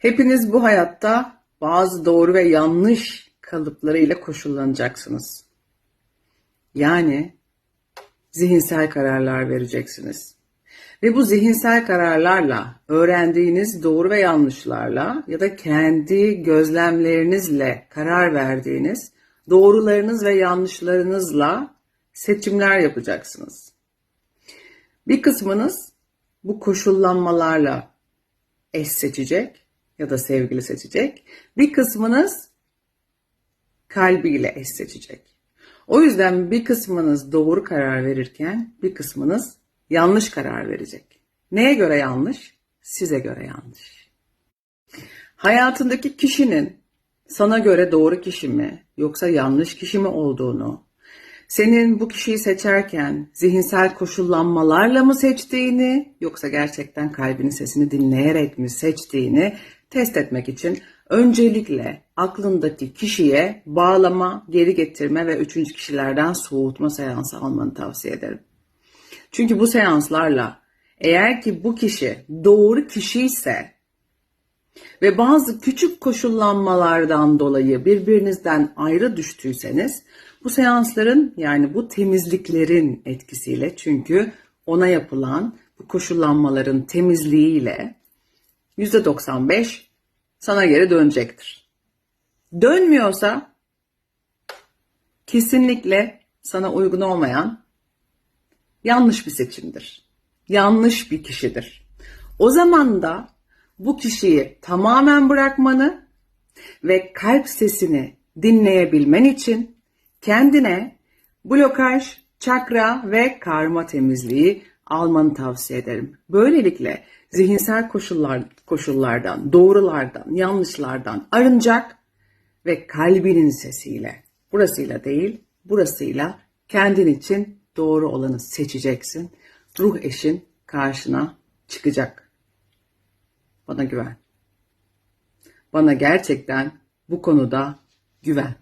Hepiniz bu hayatta bazı doğru ve yanlış kalıplarıyla koşullanacaksınız. Yani zihinsel kararlar vereceksiniz. Ve bu zihinsel kararlarla, öğrendiğiniz doğru ve yanlışlarla ya da kendi gözlemlerinizle karar verdiğiniz doğrularınız ve yanlışlarınızla seçimler yapacaksınız. Bir kısmınız bu koşullanmalarla eş seçecek ya da sevgili seçecek. Bir kısmınız kalbiyle eş seçecek. O yüzden bir kısmınız doğru karar verirken bir kısmınız yanlış karar verecek. Neye göre yanlış? Size göre yanlış. Hayatındaki kişinin sana göre doğru kişi mi yoksa yanlış kişi mi olduğunu, senin bu kişiyi seçerken zihinsel koşullanmalarla mı seçtiğini yoksa gerçekten kalbinin sesini dinleyerek mi seçtiğini test etmek için öncelikle aklındaki kişiye bağlama, geri getirme ve üçüncü kişilerden soğutma seansı almanı tavsiye ederim. Çünkü bu seanslarla eğer ki bu kişi doğru kişi ise ve bazı küçük koşullanmalardan dolayı birbirinizden ayrı düştüyseniz bu seansların yani bu temizliklerin etkisiyle çünkü ona yapılan bu koşullanmaların temizliğiyle %95 sana geri dönecektir. Dönmüyorsa kesinlikle sana uygun olmayan yanlış bir seçimdir. Yanlış bir kişidir. O zaman da bu kişiyi tamamen bırakmanı ve kalp sesini dinleyebilmen için kendine blokaj, çakra ve karma temizliği almanı tavsiye ederim. Böylelikle zihinsel koşullar, koşullardan, doğrulardan, yanlışlardan arınacak ve kalbinin sesiyle, burasıyla değil, burasıyla kendin için doğru olanı seçeceksin. Ruh eşin karşına çıkacak. Bana güven. Bana gerçekten bu konuda güven.